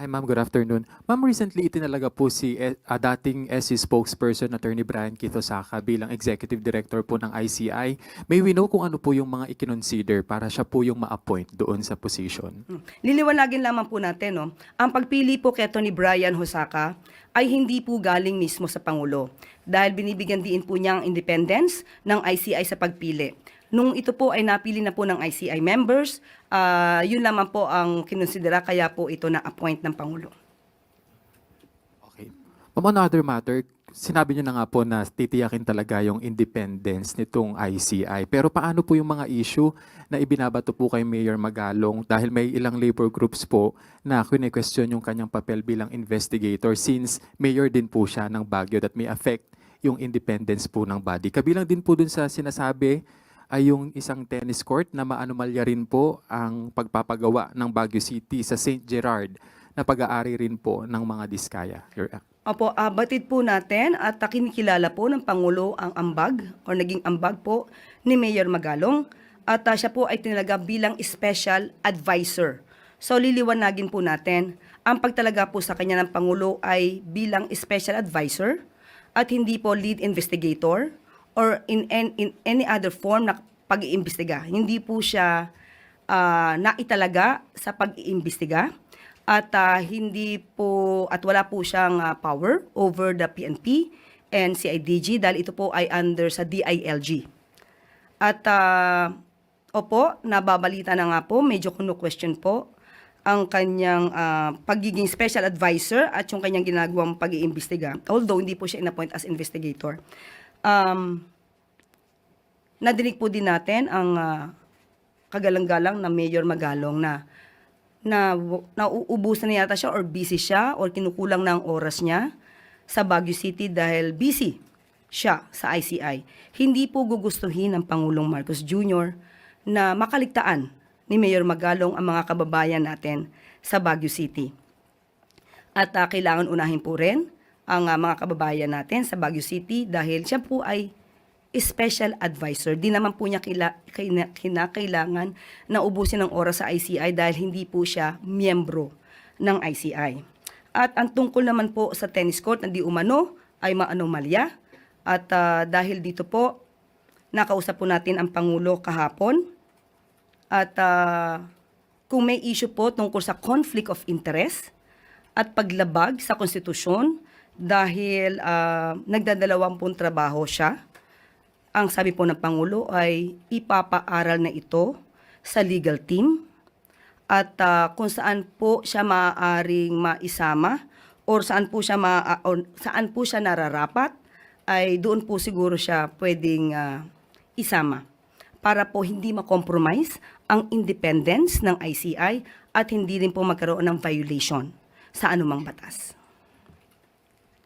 Hi ma'am, good afternoon. Ma'am, recently itinalaga po si ah, dating SC spokesperson Attorney Brian Kitosaka bilang executive director po ng ICI. May we know kung ano po yung mga ikinonsider para siya po yung ma-appoint doon sa position? Hmm. Liliwanagin lamang po natin, no? ang pagpili po kay Tony Brian Hosaka ay hindi po galing mismo sa Pangulo dahil binibigyan din po niya ang independence ng ICI sa pagpili. Nung ito po ay napili na po ng ICI members, ah, yun lamang po ang kinonsidera kaya po ito na-appoint ng Pangulo. Okay. Ma'am, on another matter, sinabi niyo na nga po na titiyakin talaga yung independence nitong ICI. Pero paano po yung mga issue na ibinabato po kay Mayor Magalong dahil may ilang labor groups po na kine-question yung kanyang papel bilang investigator since mayor din po siya ng Baguio that may affect yung independence po ng body. Kabilang din po dun sa sinasabi ay yung isang tennis court na maanumalya rin po ang pagpapagawa ng Baguio City sa St. Gerard na pag-aari rin po ng mga diskaya. Your ah, batid po natin at kinikilala po ng Pangulo ang ambag o naging ambag po ni Mayor Magalong at ah, siya po ay tinalaga bilang special advisor. So liliwanagin po natin, ang pagtalaga po sa kanya ng Pangulo ay bilang special advisor at hindi po lead investigator or in, an- in any other form na pag-iimbestiga. Hindi po siya ah, naitalaga sa pag-iimbestiga at ah, hindi po at wala po siyang ah, power over the PNP and CIDG dahil ito po ay under sa DILG. At ah, opo, nababalita na nga po, medyo kuno question po ang kanyang ah, pagiging special advisor at yung kanyang ginagawang pag-iimbestiga. Although hindi po siya in-appoint as investigator. Um, nadinig po din natin ang ah, kagalang-galang na Mayor Magalong na na nauubusan na yata siya or busy siya or kinukulang na ang oras niya sa Baguio City dahil busy siya sa ICI. Hindi po gugustuhin ng Pangulong Marcos Jr. na makaligtaan ni Mayor Magalong ang mga kababayan natin sa Baguio City. At ah, kailangan unahin po rin ang ah, mga kababayan natin sa Baguio City dahil siya po ay special advisor. Di naman po niya kila, kina- kinakailangan na ubusin ng oras sa ICI dahil hindi po siya miyembro ng ICI. At ang tungkol naman po sa tennis court na di umano ay maanomalya. At ah, dahil dito po, nakausap po natin ang Pangulo kahapon. At ah, kung may issue po tungkol sa conflict of interest at paglabag sa konstitusyon dahil ah, nagdadalawampung trabaho siya, ang sabi po ng Pangulo ay ipapaaral na ito sa legal team at ah, kung saan po siya maaaring maisama or saan po siya ma, or saan po siya nararapat ay doon po siguro siya pwedeng ah, isama para po hindi ma-compromise ang independence ng ICI at hindi rin po magkaroon ng violation sa anumang batas.